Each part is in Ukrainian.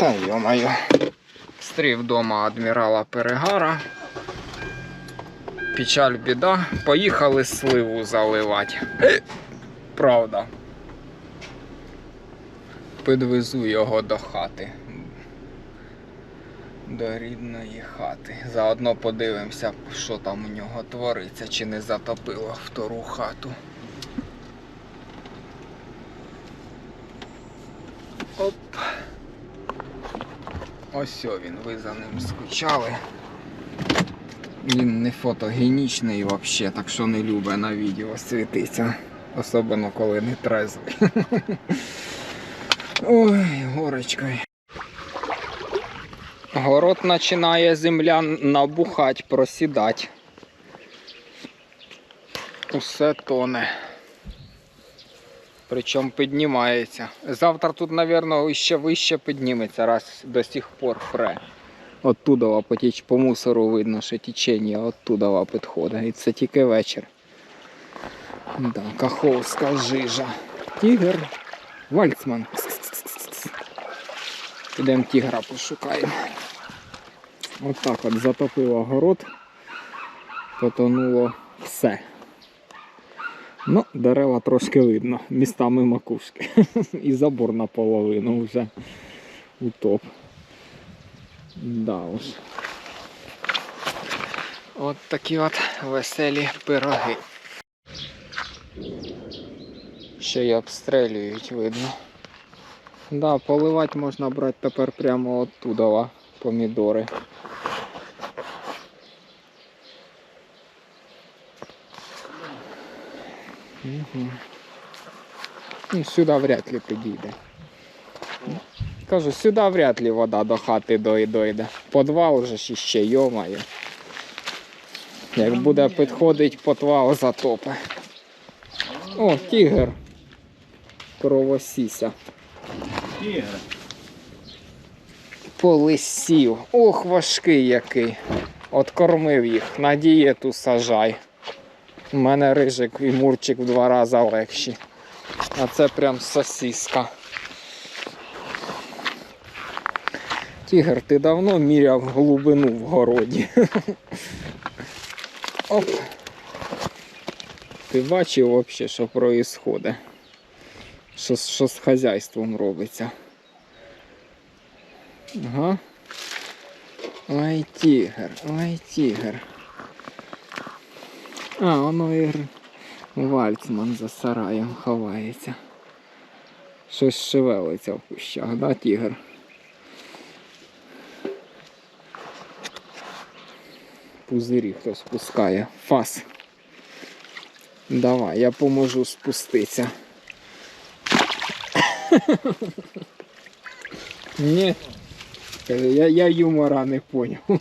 Та йомаю. Стрів вдома адмірала Перегара. Печаль біда. Поїхали сливу заливати. Е, Правда. Підвезу його до хати. До рідної хати. Заодно подивимося, що там у нього твориться, чи не затопило втору хату. Оп. Ось він, ви за ним скучали. Він не фотогенічний взагалі, так що не любить на відео світиться. Особливо коли не трезвий. Ой, горочкою. Город починає земля набухать, просідати. Усе тоне. Причому піднімається. Завтра тут, мабуть, ще вище підніметься, раз до сих пор пре. Оттуда потіч по мусору видно, що течення оттуда підходить. І це тільки вечір. Да, Каховська жижа. Тігр. Вальцман. Підемо тігра пошукаємо. От так от затопило город. Потонуло все. Ну, дерева трошки видно, містами макушки. І забор наполовину вже утоп. Да уж. От такі от веселі пироги. Ще й обстрелюють, видно. Да, поливати можна брати тепер прямо оттуда помідори. Угу. Ну, сюди вряд ли підійде. Кажу, сюди вряд ли вода до хати дойде. Подвал же ж іще, йомає. Як буде підходить, подвал затопе. О, тігр. Кровосіся. Тігр. Полисів. Ох, важкий який. Откормив їх. На дієту сажай. У мене рижик і мурчик в два рази легші. А це прям сосиска. Тігр, ти давно міряв глибину в городі. Оп. Ти бачив взагалі, що відбувається? Що, що з хазяйством робиться? Ага. Ой, тігр, ой, тігр. А, воно і вальцман за сараєм ховається. Щось шевелиться в кущах, да, тігр? Пузирі хтось спускає. Фас. Давай, я поможу спуститися. Ні. Я, я юмора не поняв.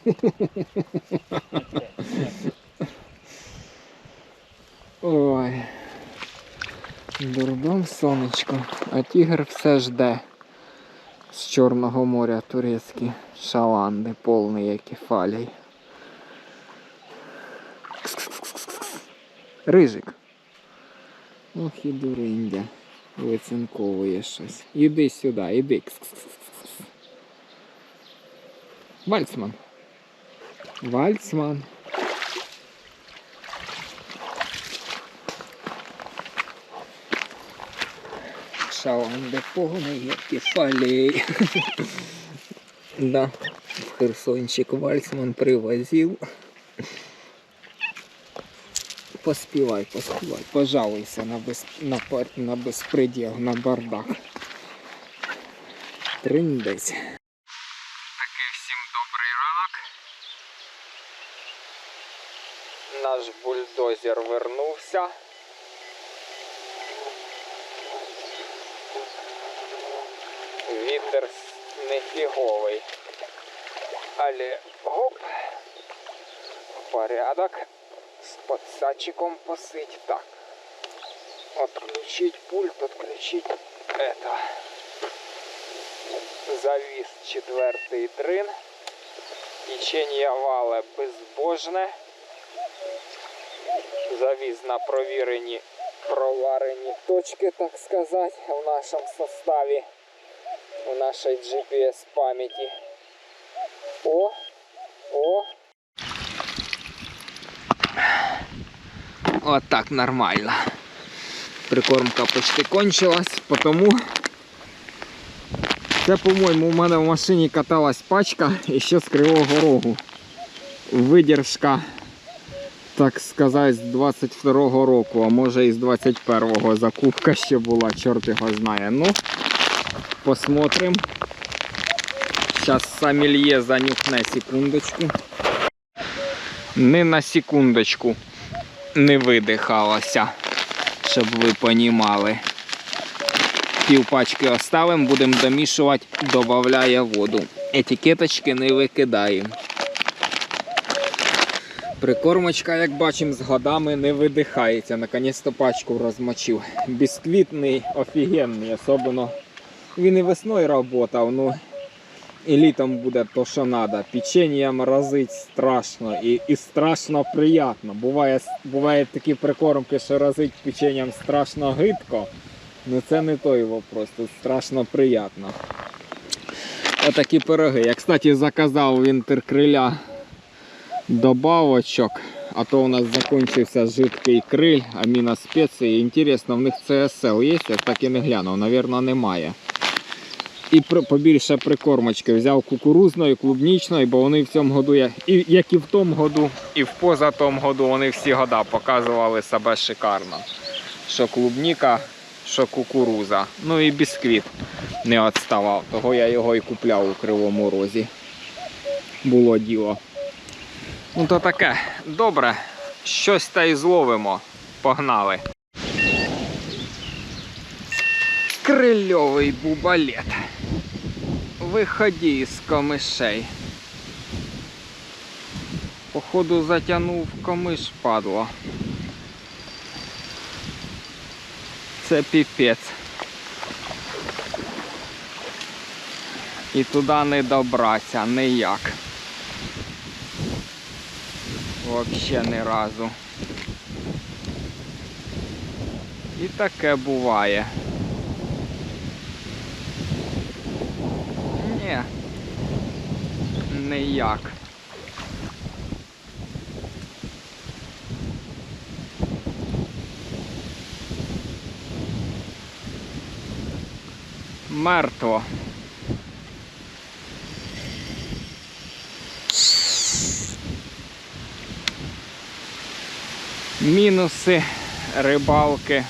Ой. Дурдом сонечко. А тігр все жде. З Чорного моря турецькі шаланди, повні як кефалій. Рижик. Ох і дуриндя. Вицинковує щось. Іди сюди, іди. Вальцман. Вальцман. Шаланди повний, як фалей. да. Херсончик Вальцман привозив. Поспівай, поспівай, пожалуйся на, без, на, на безпреділ, на бардак. Триндець. Вітер нефіговий. Але гоп. Порядок. З подсадчиком посить. Так. Отключить пульт, отключить это. Завис четвертий дрин. Течение вала безбожне. Завіз на провірені, проварені точки, так сказати, в нашому составі. У нашої GPS пам'яті. О! О! От так нормально. Прикормка почти кончилась, потому це, по-моєму, у мене в машині каталась пачка і ще з Кривого Рогу. Видержка, так сказати, з 22-го року, а може і з 21-го закупка ще була, чорт його знає. Ну, посмотрим. Зараз самільє занюхне секундочку. Не на секундочку не видихалося, щоб ви понімали. Пів пачки оставимо, будемо домішувати, додає воду. Етикеточки не викидаємо. Прикормочка, як бачимо, з годами не видихається. Наконець-то пачку розмочив. Бісквітний, офігенний, особливо. Він і весною працював, ну і літом буде то, що треба. Печення морозить страшно і, і страшно приємно. Буває, буває такі прикормки, що разить печенням страшно гидко. Ну це не той вопрос, тут страшно приємно. Отакі пироги. Я, кстати, заказав в інтеркриля добавочок, а то у нас закінчився жидкий криль, аміноспеції. Інтересно, в них CSL є, я так і не глянув, Навірно, немає. І побільше прикормочки взяв кукурузної, клубнічної, бо вони в цьому году, як і в тому году, і в позатому году вони всі года показували себе шикарно. Що клубніка, що кукуруза. Ну і бісквіт не відставав. Того я його і купляв у Кривому Розі. Було діло. Ну то таке, добре, щось та й зловимо. Погнали. Крильовий бубалет. Виході з комишей. Походу затягнув комиш, падло. Це піпець. І туди не добратися ніяк. Вообще ні разу. І таке буває. Ні. Ніяк. Мертво. Мінуси рибалки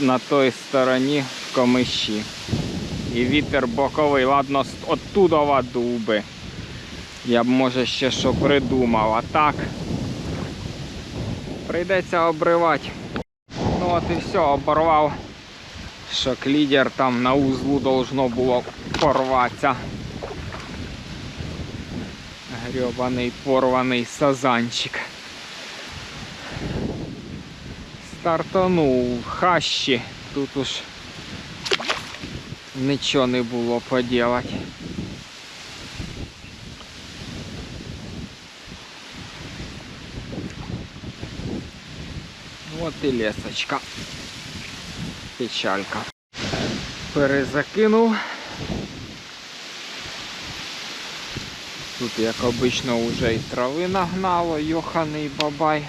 на той стороні в комиші. І вітер боковий. Ладно, оттуда дуби. Я б може ще що придумав, а так прийдеться обривати. Ну от і все, оборвав. Що клідер там на узлу должно було порватися. Грьобаний порваний сазанчик. Стартанув хащі. Тут уж нічого не було поділати. Вот і лесочка. Печалька. Перезакинув. Тут, як обично, вже і трави нагнало, йоханий бабай.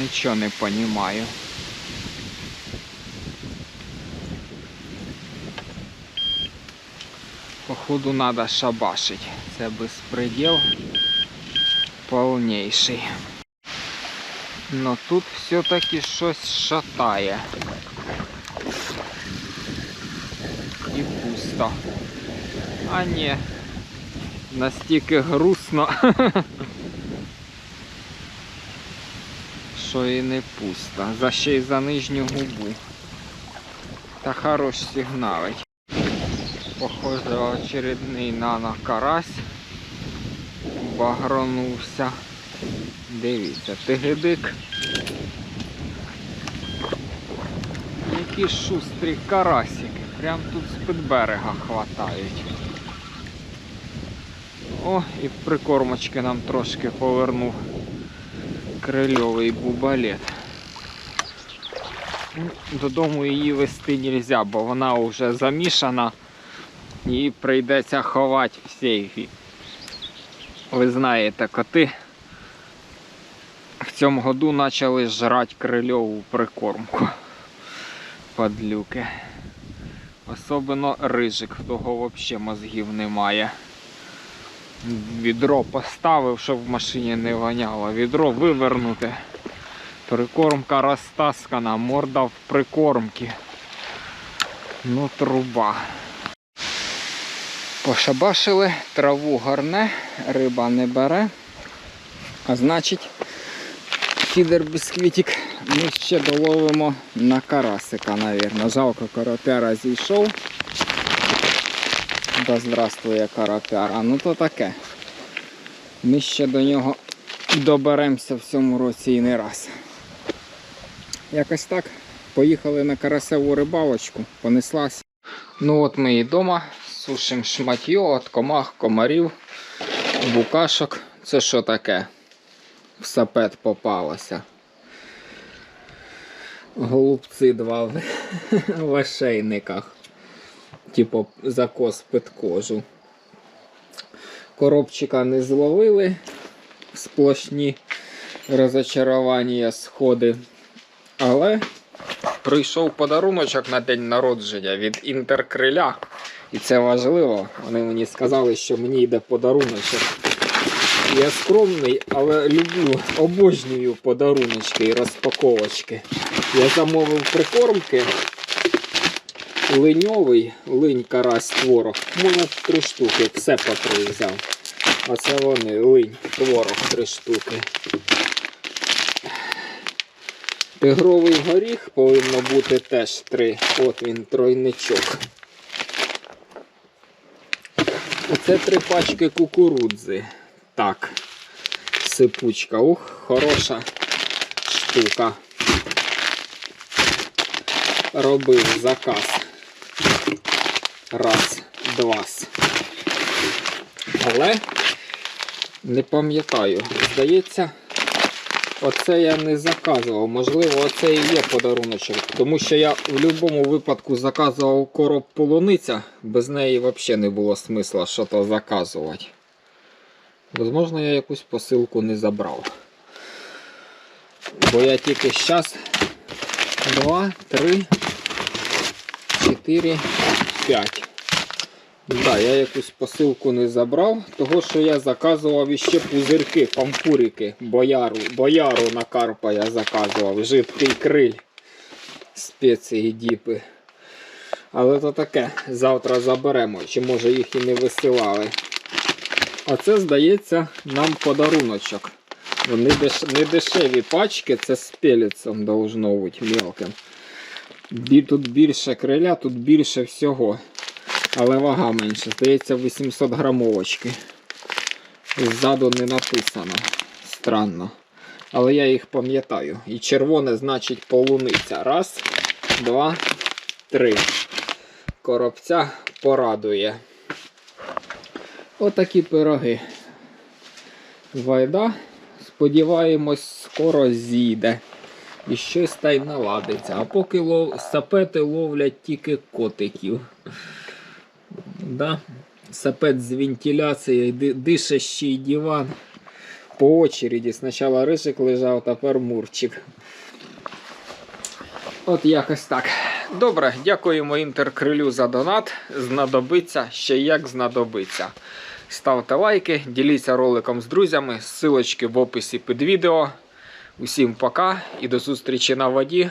Нічого не понімаю. Походу надо шабашить. Це безпреділ повніший. Но тут все-таки щось шатає. І пусто. А ні. Настільки грустно. Що і не пусто. За ще й за нижню губу. Та хорош сигналить. Похоже, очередний нано карась багронувся. Дивіться, тигидик. Які шустрі карасики. Прям тут з-під берега хватають. О, і прикормочки нам трошки повернув Інтеркрильовий бубалет. Додому її вести нельзя, бо вона вже замішана і прийдеться ховати в сейфі. Ви знаєте, коти в цьому году почали жрати крильову прикормку. Падлюки. Особливо рижик, в того взагалі мозгів немає. Відро поставив, щоб в машині не воняло. Відро вивернуте. Прикормка розтаскана, морда в прикормці. Ну, труба. Пошабашили, траву горне, риба не бере. А значить, фідер бісквітик ми ще доловимо на карасика, навірно. Жалко, коропяра зійшов. Да здравствує карапяра. Ну то таке. Ми ще до нього доберемося в цьому році і не раз. Якось так. Поїхали на карасеву рибалочку, понеслась. Ну от ми і вдома сушимо шматьо від комах, комарів, букашок. Це що таке? В сапет попалося. Голубці два в, в ошейниках. Типу закос під кожу. Коробчика не зловили. Сплошні розочарування сходи. Але прийшов подаруночок на день народження від інтеркриля. І це важливо. Вони мені сказали, що мені йде подаруночок. Я скромний, але люблю, обожнюю подаруночки і розпаковочки. Я замовив прикормки. Линьовий, линь карась творог. Можна три штуки, все по три взяв. А це вони, линь, творог, три штуки. Тигровий горіх повинно бути теж три. От він, тройничок. Оце три пачки кукурудзи. Так. Сипучка. Ух, хороша штука. Робив заказ. Раз, два. Але не пам'ятаю. Здається, оце я не заказував. Можливо, оце і є подаруночок. Тому що я в будь-якому випадку заказував короб полуниця. Без неї взагалі не було смисла що то заказувати. Можливо, я якусь посилку не забрав. Бо я тільки зараз два, три, чотири, п'ять. Да, я якусь посилку не забрав, того що я заказував іще пузирки, пампурики, бояру, бояру на карпа я заказував, жидкий криль, спеції діпи. Але то таке, завтра заберемо, чи може їх і не висилали. А це, здається, нам подаруночок. Вони деш... не дешеві пачки, це з пелецом должно бути мелким. Тут більше криля, тут більше всього. Але вага менша. Здається, 800 грамовочки. Ззаду не написано. Странно. Але я їх пам'ятаю. І червоне значить полуниця. Раз, два, три. Коробця порадує. Отакі пироги. Вайда, сподіваємось, скоро зійде. І щось та й наладиться. А поки лов... сапети ловлять тільки котиків. Да? Сапет з вентиляцією, ди- дише ще й диван. По очереді. Спочатку рижик лежав, тепер мурчик. От якось так. Добре, дякуємо інтеркрилю за донат. Знадобиться ще як знадобиться. Ставте лайки, діліться роликом з друзями, ссылочки в описі під відео. Усім пока і до зустрічі на воді.